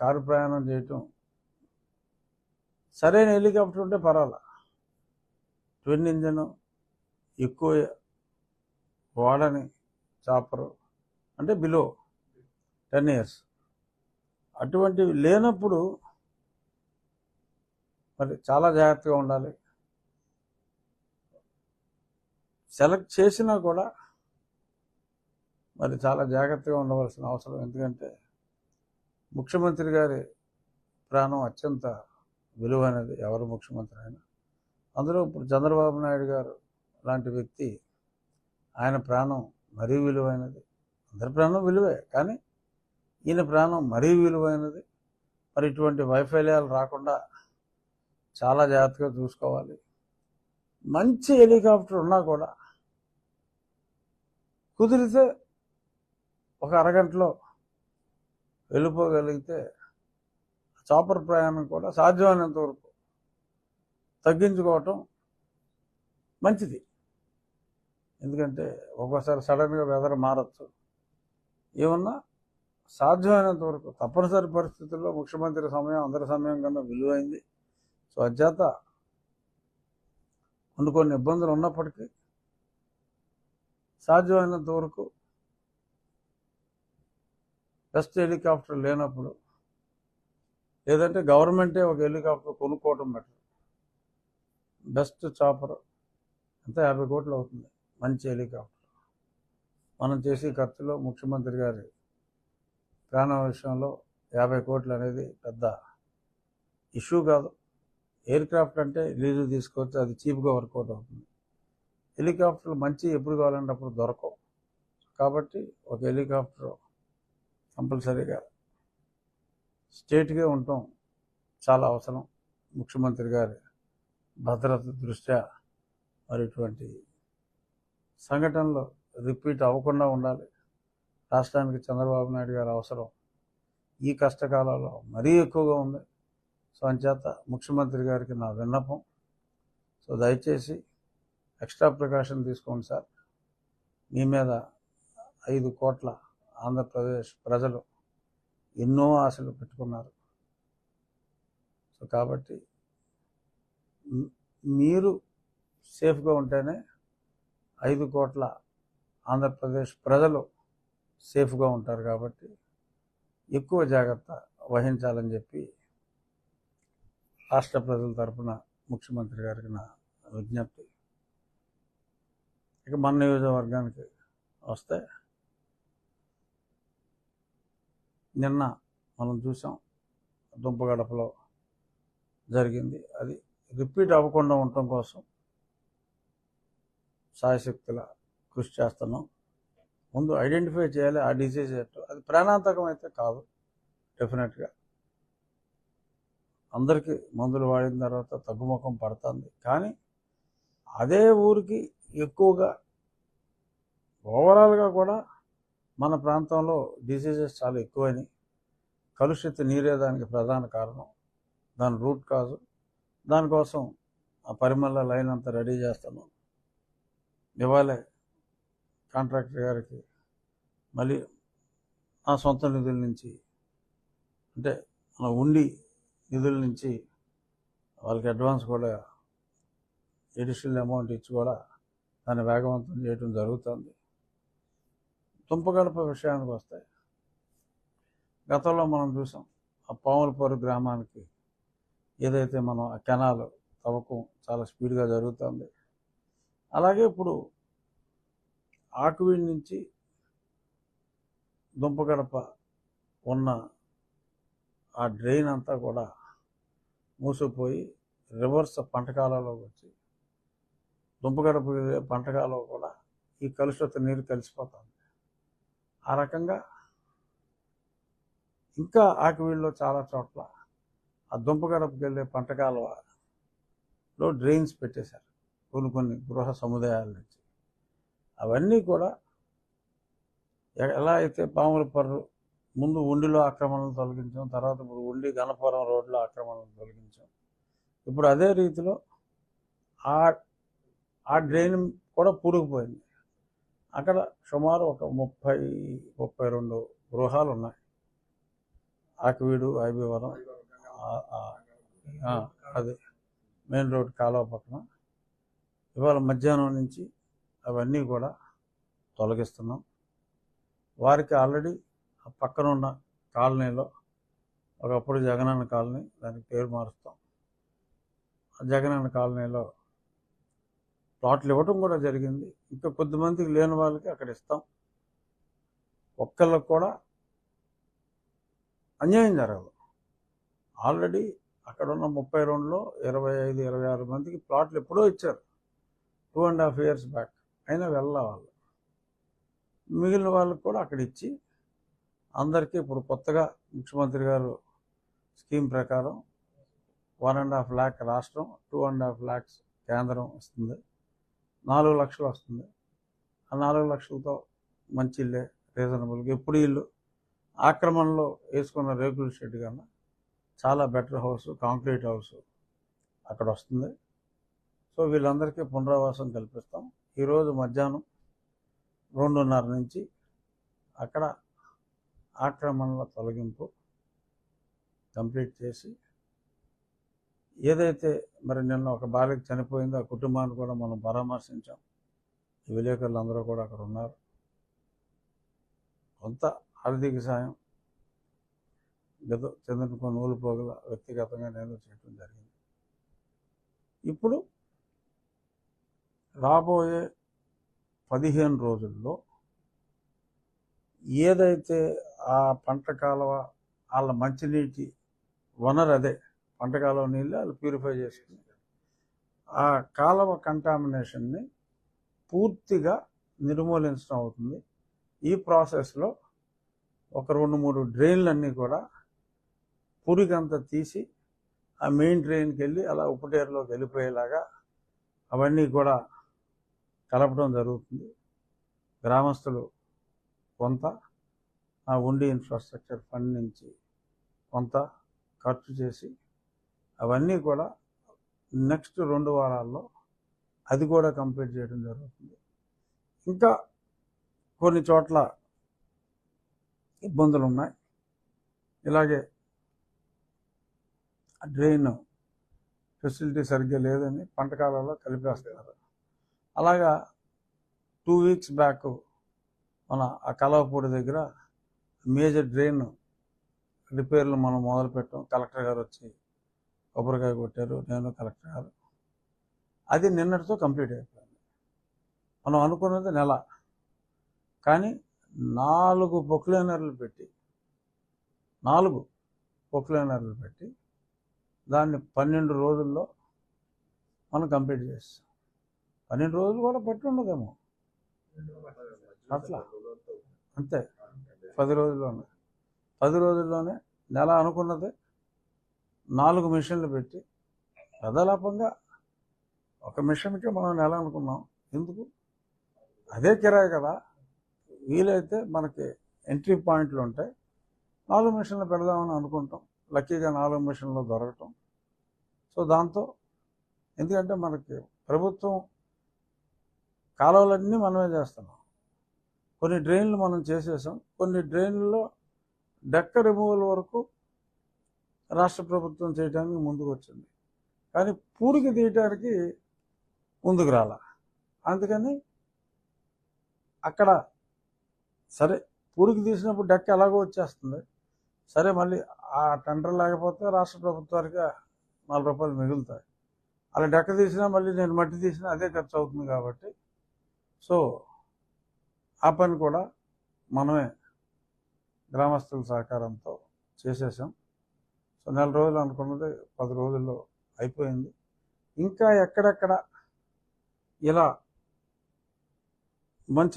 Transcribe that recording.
Car ప్రయాణం చేయటం. సరైన హెలికాప్టర్ ఉంటే పర్వాలా? ట్విన్ ఇంజన్ ఎక్కువ వాడని చాపరు అంటే బిలో టెన్ ఇయర్స్. అటువంటివి లేనప్పుడు మరి చాలా జాగ్రత్తగా ఉండాలి. సెలెక్ట్ చేసినా కూడా మరి చాలా జాగ్రత్తగా ఉండవలసిన అవసరం. ఎందుకంటే ముఖ్యమంత్రి గారి ప్రాణం అత్యంత విలువైనది. ఎవరు ముఖ్యమంత్రి అయినా. అందులో ఇప్పుడు చంద్రబాబు నాయుడు గారు లాంటి వ్యక్తి ఆయన ప్రాణం మరీ విలువైనది. అందరి ప్రాణం విలువే. కానీ ఈయన ప్రాణం మరీ విలువైనది. మరి ఇటువంటి వైఫల్యాలు రాకుండా చాలా జాగ్రత్తగా చూసుకోవాలి. మంచి హెలికాప్టర్ ఉన్నా కూడా కుదిరితే ఒక అరగంటలో వెళ్ళిపోగలిగితే చాపర్ ప్రయాణం కూడా సాధ్యమైనంత వరకు తగ్గించుకోవటం మంచిది. ఎందుకంటే ఒక్కోసారి సడన్గా వెదర్ మారచ్చు. ఏమన్నా సాధ్యమైనంత వరకు తప్పనిసరి పరిస్థితుల్లో ముఖ్యమంత్రి సమయం అందరి సమయం కన్నా విలువైంది. సో అధ్యాత కొన్ని కొన్ని ఇబ్బందులు ఉన్నప్పటికీ సాధ్యమైనంత వరకు బెస్ట్ హెలికాప్టర్ లేనప్పుడు లేదంటే గవర్నమెంటే ఒక హెలికాప్టర్ కొనుక్కోవటం బెటర్. బెస్ట్ చాపర్ అంతా యాభై కోట్లు అవుతుంది. మంచి హెలికాప్టర్. మనం చేసే ఖర్చులో ముఖ్యమంత్రి గారి ప్రాణ విషయంలో యాభై కోట్లు అనేది పెద్ద ఇష్యూ కాదు. ఎయిర్ క్రాఫ్ట్ అంటే లీజు తీసుకొచ్చి అది చీప్గా వర్కౌట్ అవుతుంది. హెలికాప్టర్లు మంచి ఎప్పుడు కావాలంటే అప్పుడు దొరకవు. కాబట్టి ఒక హెలికాప్టర్ కంపల్సరీగా. స్టేట్గా ఉండటం చాలా అవసరం. ముఖ్యమంత్రి గారి భద్రత దృష్ట్యా మరి ఇటువంటి సంఘటనలు రిపీట్ అవ్వకుండా ఉండాలి. రాష్ట్రానికి చంద్రబాబు నాయుడు గారు అవసరం. ఈ కష్టకాలంలో మరీ ఎక్కువగా ఉంది. సో అంచేత ముఖ్యమంత్రి గారికి నా విన్నపం. సో దయచేసి ఎక్స్ట్రా ప్రికాషన్ తీసుకోండి సార్. మీ మీద ఐదు కోట్ల ఆంధ్రప్రదేశ్ ప్రజలు ఎన్నో ఆశలు పెట్టుకున్నారు. సో కాబట్టి మీరు సేఫ్గా ఉంటేనే ఐదు కోట్ల ఆంధ్రప్రదేశ్ ప్రజలు సేఫ్గా ఉంటారు కాబట్టి ఎక్కువ జాగ్రత్త వహించాలని చెప్పి రాష్ట్ర ప్రజల తరఫున ముఖ్యమంత్రి గారికి నా విజ్ఞప్తి. ఇక మన నియోజకవర్గానికి వస్తే నిన్న మనం చూసాం దుంపగడపలో జరిగింది. అది రిపీట్ అవ్వకుండా ఉండటం కోసం సాయశక్తుల కృషి చేస్తున్నాం. ముందు ఐడెంటిఫై చేయాలి ఆ డిసీజ్ అది ప్రాణాంతకం అయితే కాదు డెఫినెట్గా. అందరికీ మందులు వాడిన తర్వాత తగ్గుముఖం పడుతుంది. కానీ అదే ఊరికి ఎక్కువగా ఓవరాల్గా కూడా మన ప్రాంతంలో డిసీజెస్ చాలా ఎక్కువని కలుషిత నీరే దానికి ప్రధాన కారణం దాని రూట్ కాజు. దానికోసం ఆ పరిమళ లైన్ అంతా రెడీ చేస్తున్నాం. ఇవాళే కాంట్రాక్టర్ గారికి మళ్ళీ నా సొంత నిధుల నుంచి అంటే మన ఉండి నిధుల నుంచి వాళ్ళకి అడ్వాన్స్ కూడా ఎడిషనల్ అమౌంట్ ఇచ్చి కూడా దాన్ని వేగవంతం చేయడం జరుగుతుంది. తుంపగడప విషయానికి వస్తాయి. గతంలో మనం చూసాం ఆ పాములపూరు గ్రామానికి ఏదైతే మనం ఆ కెనాల్ తవ్వకం చాలా స్పీడ్గా జరుగుతుంది. అలాగే ఇప్పుడు ఆకువీడి నుంచి దుంపగడప ఉన్న ఆ డ్రైన్ అంతా కూడా మూసిపోయి రివర్స్ పంటకాలంలోకి వచ్చి దుంపగడప వెళ్ళే పంటకాలం కూడా ఈ కలుషిత నీరు కలిసిపోతుంది. ఆ రకంగా ఇంకా ఆకువీళ్ళలో చాలా చోట్ల ఆ దుంపగడపకి వెళ్ళే పంటకాలలో డ్రైన్స్ పెట్టేశారు. కొన్ని కొన్ని గృహ సముదాయాల నుంచి. అవన్నీ కూడా ఎలా అయితే పాముల పర్రు ముందు ఉండిలో ఆక్రమణలు తొలగించాం తర్వాత ఇప్పుడు ఉండి గణపురం రోడ్లో ఆక్రమణలు తొలగించాం. ఇప్పుడు అదే రీతిలో ఆ ఆ డ్రైన్ కూడా పూడుకుపోయింది. అక్కడ సుమారు ఒక ముప్పై ముప్పై రెండు గృహాలు ఉన్నాయి ఆకివీడు ఐబీవరం అది మెయిన్ రోడ్ కాలువ పక్కన. ఇవాళ మధ్యాహ్నం నుంచి అవన్నీ కూడా తొలగిస్తున్నాం. వారికి ఆల్రెడీ ఆ పక్కన ఉన్న కాలనీలో ఒకప్పుడు జగనన్న కాలనీ దానికి పేరు మారుస్తాం. ఆ జగనన్న కాలనీలో ప్లాట్లు ఇవ్వటం కూడా జరిగింది. ఇంకా కొద్దిమందికి లేని వాళ్ళకి అక్కడ ఇస్తాం. ఒక్కళ్ళకు కూడా అన్యాయం జరగదు. ఆల్రెడీ అక్కడ ఉన్న ముప్పై రెండులో ఇరవై ఐదు ఇరవై ఆరు మందికి ప్లాట్లు ఎప్పుడో ఇచ్చారు. Two and half years back అయినా వెళ్ళా వాళ్ళు. మిగిలిన వాళ్ళకి కూడా అక్కడ ఇచ్చి అందరికీ ఇప్పుడు కొత్తగా ముఖ్యమంత్రి గారు స్కీమ్ ప్రకారం వన్ అండ్ హాఫ్ ల్యాక్ రాష్ట్రం టూ అండ్ హాఫ్ ల్యాక్స్ కేంద్రం వస్తుంది నాలుగు లక్షలు వస్తుంది. ఆ నాలుగు లక్షలతో మంచి ఇల్లే రీజనబుల్గా ఎప్పుడు ఇల్లు ఆక్రమణలో వేసుకున్న రేకుల షెడ్ కన్నా చాలా బెటర్ హౌస్ కాంక్రీట్ హౌస్ అక్కడ వస్తుంది. సో వీళ్ళందరికీ పునరావాసం కల్పిస్తాం. ఈరోజు మధ్యాహ్నం రెండున్నర నుంచి అక్కడ ఆక్రమణల తొలగింపు కంప్లీట్ చేసి ఏదైతే మరి నిన్న ఒక బాలిక చనిపోయిందో ఆ కుటుంబాన్ని కూడా మనం పరామర్శించాం. ఈ విలేకరులు అందరూ కూడా అక్కడ ఉన్నారు. కొంత ఆర్థిక సాయం గత చంద్రుని నూలు పోగల వ్యక్తిగతంగా నేను చేయడం జరిగింది. ఇప్పుడు రాబోయే పదిహేను రోజుల్లో ఏదైతే ఆ పంట కాలువ వాళ్ళ మంచినీటి వనరు అదే పంట కాలువ నీళ్ళు వాళ్ళు ప్యూరిఫై చేసుకుని ఆ కాలువ కంటామినేషన్ని పూర్తిగా నిర్మూలించడం అవుతుంది. ఈ ప్రాసెస్లో ఒక రెండు మూడు డ్రైన్లన్నీ కూడా పురికంతా తీసి ఆ మెయిన్ డ్రైన్కి వెళ్ళి అలా ఉప్పుటేరులోకి వెళ్ళిపోయేలాగా అవన్నీ కూడా కలపడం జరుగుతుంది. గ్రామస్తులు కొంత ఆ ఉండి ఇన్ఫ్రాస్ట్రక్చర్ ఫండ్ నుంచి కొంత ఖర్చు చేసి అవన్నీ కూడా నెక్స్ట్ రెండు వారాల్లో అది కూడా కంప్లీట్ చేయడం జరుగుతుంది. ఇంకా కొన్ని చోట్ల ఇబ్బందులు ఉన్నాయి. ఇలాగే డ్రైన్ ఫెసిలిటీ సరిగ్గా లేదని పంట కాలంలో కలిపేస్తున్నారు. అలాగా టూ వీక్స్ బ్యాక్ మన ఆ కలవపూడి దగ్గర మేజర్ డ్రైన్ రిపేర్లు మనం మొదలుపెట్టాం. కలెక్టర్ గారు వచ్చి కొబ్బరికాయ కొట్టారు నేను కలెక్టర్ గారు అది నిన్నటితో కంప్లీట్ అయిపోయింది. మనం అనుకున్నది నెల. కానీ నాలుగు బొక్లైనర్లు పెట్టి నాలుగు బొక్లైనర్లు పెట్టి దాన్ని పన్నెండు రోజుల్లో మనం కంప్లీట్ చేస్తాం. పన్నెండు రోజులు కూడా పట్టి ఉండదేమో అట్లా. అంతే. పది రోజుల్లోనే. పది రోజుల్లోనే నెల అనుకున్నది. నాలుగు మిషన్లు పెట్టి పెదలాపంగా ఒక మిషన్కి మనం నెల అనుకున్నాం ఎందుకు? అదే కిరాయి కదా. వీలైతే మనకి ఎంట్రీ పాయింట్లు ఉంటాయి. నాలుగు మిషన్లు పెడదామని అనుకుంటాం. లక్కీగా నాలుగు మిషన్లు దొరకటం. సో దాంతో ఎందుకంటే మనకి ప్రభుత్వం కాలువలన్నీ మనమే చేస్తున్నాం. కొన్ని డ్రైన్లు మనం చేసేసాం. కొన్ని డ్రైన్లలో డెక్క రిమూవల్ వరకు రాష్ట్ర ప్రభుత్వం చేయడానికి ముందుకు వచ్చింది కానీ పూడికి తీయటానికి ముందుకు రాల. అందుకని అక్కడ సరే పూరికి తీసినప్పుడు డెక్క ఎలాగో వచ్చేస్తుంది. సరే మళ్ళీ ఆ టెండర్ లేకపోతే రాష్ట్ర ప్రభుత్వానికి నాలుగు రూపాయలు మిగులుతాయి. అలా డెక్క తీసినా మళ్ళీ నేను మట్టి తీసినా అదే ఖర్చు అవుతుంది కాబట్టి. సో ఆ పని కూడా మనమే గ్రామస్తుల సహకారంతో చేసేసాం. సో నెల రోజులు అనుకున్నది పది రోజుల్లో అయిపోయింది. ఇంకా ఎక్కడెక్కడ ఇలా మంచి